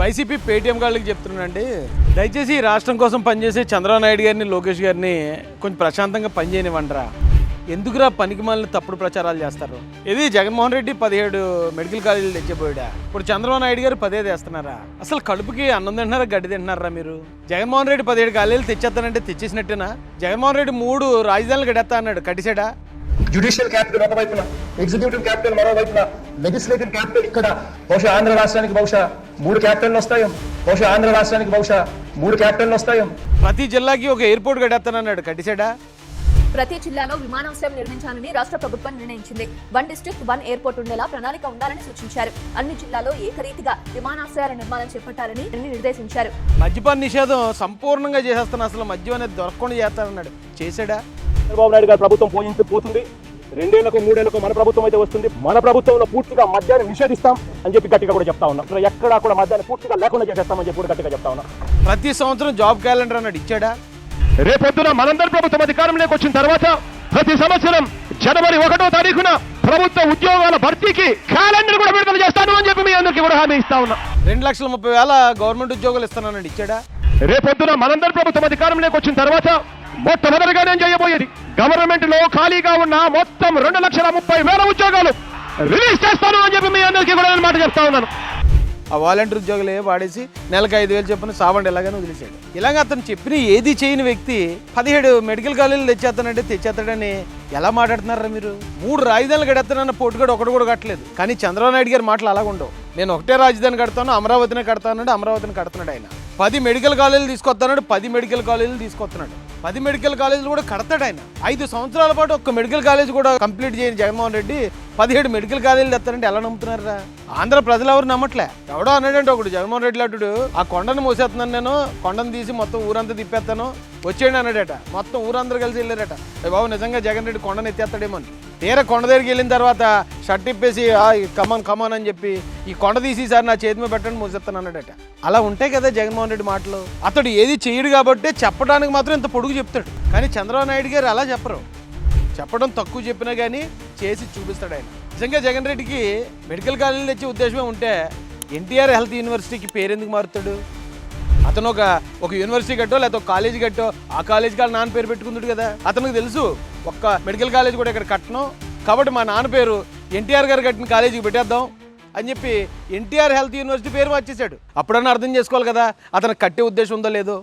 YCP Paytm వాళ్ళకి చెప్తున్నానండి. దయచేసి ఈ రాష్ట్రం కోసం పనిచేసే చంద్రబాబు నాయుడు గారిని లోకేష్ గారిని కొంచెం ప్రశాంతంగా పనిచేయనివ్వండిరా. ఎందుకురా పనికి మళ్ళీ తప్పుడు ప్రచారాలు చేస్తారు? ఇది జగన్మోహన్ రెడ్డి పదిహేడు మెడికల్ కాలేజీలు తెచ్చిపోయాడా ఇప్పుడు చంద్రబాబు నాయుడు గారు పదే తెస్తున్నారా? అసలు కడుపుకి అన్నం తింటున్నారా గడ్డి తింటున్నారా మీరు? జగన్మోహన్ రెడ్డి పదిహేడు కాలేజీలు తెచ్చేస్తానంటే తెచ్చేసినట్టేనా? జగన్మోహన్ రెడ్డి మూడు రాజధానులు గడేస్తా అన్నాడు కట్టిసాడా? జ్యుడిషియల్ క్యాపిటల్ ఎగ్జిక్యూటివ్ క్యాపిటల్ మరోవైపున లెజిస్లేటివ్ క్యాపిటల్ ఇక్కడ. బహుశా ఆంధ్ర రాష్ట్రానికి బహుశా మూడు క్యాపిటల్ వస్తాయో. బహుశా ఆంధ్ర రాష్ట్రానికి బహుశా మూడు క్యాపిటల్ వస్తాయో. ప్రతి జిల్లాకి ఒక ఎయిర్పోర్ట్ కడేస్తానన్నాడు కట్టిసాడా ప్రతి జిల్లాలో విమానాశ్రయం నిర్మించాలని రాష్ట్ర ప్రభుత్వం నిర్ణయించింది. వన్ డిస్ట్రిక్ట్ వన్ ఎయిర్పోర్ట్ ఉండేలా ప్రణాళిక ఉండాలని సూచించారు. అన్ని జిల్లాలో ఏకరీతిగా విమానాశ్రయాల నిర్మాణం చేపట్టాలని నిర్దేశించారు. మద్యపాన నిషేధం సంపూర్ణంగా చేసేస్తాను అసలు మద్యం అనేది దొరకకుండా చేస్తానన్నాడు. చేశాడా? చంద్రబాబు నాయుడు గారి ప్రభుత్వం పోయించి పోతుంది. రెండేళ్ళకు మూడేళ్ళకు మన ప్రభుత్వం అయితే వస్తుంది. మన ప్రభుత్వంలో పూర్తిగా మద్యాన్ని నిషేధిస్తాం అని చెప్పి గట్టిగా కూడా చెప్తా ఉన్నాం. అసలు ఎక్కడా కూడా మద్యాన్ని పూర్తిగా లేకుండా చేసేస్తామని చెప్పి కూడా గట్టిగా చెప్తా ఉన్నాం. ప్రతి సంవత్సరం జాబ్ క్యాలెండర్ అన్నాడు ఇచ్చాడా? రేపొద్దున మనందరి ప్రభుత్వం అధికారంలోకి వచ్చిన తర్వాత ప్రతి సంవత్సరం జనవరి ఒకటో తారీఖున ప్రభుత్వ ఉద్యోగాల భర్తీకి క్యాలెండర్ కూడా విడుదల చేస్తాను అని చెప్పి మీ అందరికీ కూడా హామీ ఇస్తా ఉన్నా. రెండు లక్షల ముప్పై వేల గవర్నమెంట్ ఉద్యోగాలు ఇస్తానన్నాడు ఇచ్చాడా? రేపొద్దున మనందరి ప్రభుత్వం అధికారంలోకి వచ్చిన తర్వాత మొట్టమొదటిగా నేను చేయబోయేది గవర్నమెంట్లో ఖాళీగా ఉన్న మొత్తం రెండు లక్షల ముప్పై వేల ఉద్యోగాలు రిలీజ్ చేస్తాను అని చెప్పి మీ అందరికీ కూడా నేను మాట చెప్తా ఉన్నాను. ఆ వాలంటీర్ ఉద్యోగులు ఏ వాడేసి నెలకు ఐదు వేలు చెప్పిన సావండి ఎలాగైనా వదిలేసాడు ఇలాగ అతను చెప్పిన ఏది చేయని వ్యక్తి పదిహేడు మెడికల్ కాలేజీలు తెచ్చేస్తానంటే తెచ్చేస్తాడని ఎలా మాట్లాడుతున్నారా మీరు? మూడు రాజధానులు కడతానన్న పోటుగాడు ఒకటి కూడా కట్టలేదు. కానీ చంద్రబాబు నాయుడు గారి మాటలు అలాగ ఉండవు నేను ఒకటే రాజధాని కడతాను అమరావతిని కడతానంటే అమరావతిని కడుతున్నాడు ఆయన. పది మెడికల్ కాలేజీలు తీసుకొస్తున్నాడు పది మెడికల్ కాలేజీలు తీసుకొస్తున్నాడు పది మెడికల్ కాలేజీలు కూడా కడతాడు ఆయన. ఐదు సంవత్సరాల పాటు ఒక్క మెడికల్ కాలేజ్ కూడా కంప్లీట్ చేయని జగన్మోహన్ రెడ్డి పదిహేడు మెడికల్ కాలేజీలు తెస్తారంటే ఎలా నమ్ముతున్నారా ఆంధ్ర ప్రజలు ఎవరు నమ్మట్లే. ఎవడో అన్నాడంటే ఒకడు జగన్మోహన్ రెడ్డి లాంటి ఆ కొండను మోసేస్తున్నాను నేను కొండను తీసి మొత్తం ఊరంతా తిప్పేస్తాను వచ్చేయండి అన్నాడట. మొత్తం ఊరందరూ కలిసి వెళ్ళారట. బాబు నిజంగా జగన్ రెడ్డి కొండను ఎత్తేస్తాడేమో అని. తీర కొండ దగ్గరికి వెళ్ళిన తర్వాత షర్ట్ ఇప్పేసి "ఆ, ఈ కమాన్ కమాన్ అని చెప్పి ఈ కొండ తీసి సార్ నా చేతి మీద పెట్టండి మోసేస్తాను అన్నాడట. అలా ఉంటాయి కదా జగన్మోహన్ రెడ్డి మాటలు. అతడు ఏది చేయడు కాబట్టి చెప్పడానికి మాత్రం ఇంత పొడుగు చెప్తాడు. కానీ చంద్రబాబు నాయుడు గారు అలా చెప్పరు. చెప్పడం తక్కువ చెప్పినా కానీ చేసి చూపిస్తాడు ఆయన. నిజంగా జగన్ రెడ్డికి మెడికల్ కాలేజీలు తెచ్చే ఉద్దేశమే ఉంటే ఎన్టీఆర్ హెల్త్ యూనివర్సిటీకి పేరెందుకు మారుతాడు? అతను ఒక ఒక యూనివర్సిటీ కట్టో లేకపోతే ఒక కాలేజీ కట్టో ఆ కాలేజీ కాళ్ళ నాన్న పేరు పెట్టుకుంటాడు కదా. అతనికి తెలుసు. ఒక్క మెడికల్ కాలేజ్ కూడా ఇక్కడ కట్టను. కాబట్టి మా నాన్న పేరు ఎన్టీఆర్ గారు కట్టిన కాలేజీకి పెట్టేద్దాం అని చెప్పి ఎన్టీఆర్ హెల్త్ యూనివర్సిటీ పేరు మార్చేశాడు. అప్పుడన్నా అర్థం చేసుకోవాలి కదా అతను కట్టే ఉద్దేశం ఉందో లేదో.